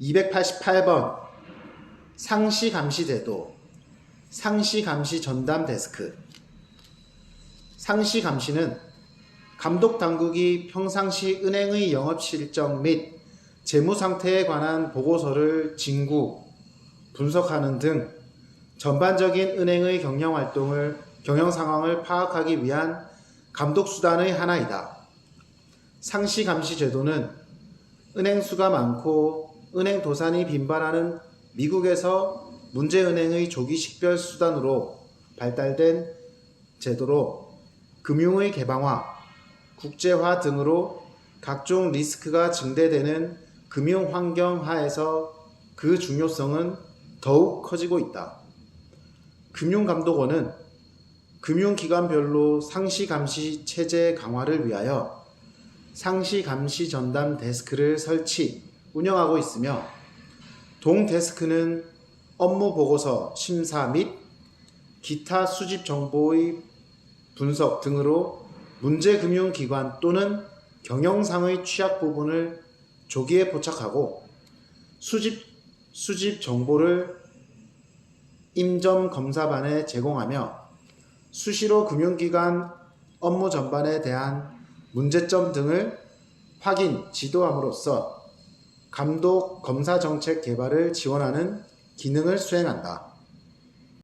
288번 상시 감시 제도 상시 감시 전담 데스크 상시 감시는 감독 당국이 평상시 은행의 영업 실적 및 재무 상태에 관한 보고서를 진구, 분석하는 등 전반적인 은행의 경영 활동을 경영 상황을 파악하기 위한 감독 수단의 하나이다. 상시 감시 제도는 은행 수가 많고 은행 도산이 빈발하는 미국에서 문제은행의 조기 식별 수단으로 발달된 제도로 금융의 개방화, 국제화 등으로 각종 리스크가 증대되는 금융 환경 하에서 그 중요성은 더욱 커지고 있다. 금융감독원은 금융기관별로 상시 감시 체제 강화를 위하여 상시 감시 전담 데스크를 설치, 운영하고 있으며 동 데스크는 업무 보고서 심사 및 기타 수집 정보의 분석 등으로 문제 금융 기관 또는 경영상의 취약 부분을 조기에 포착하고 수집 수집 정보를 임점 검사반에 제공하며 수시로 금융기관 업무 전반에 대한 문제점 등을 확인, 지도함으로써 감독 검사 정책 개발을 지원하는 기능을 수행한다.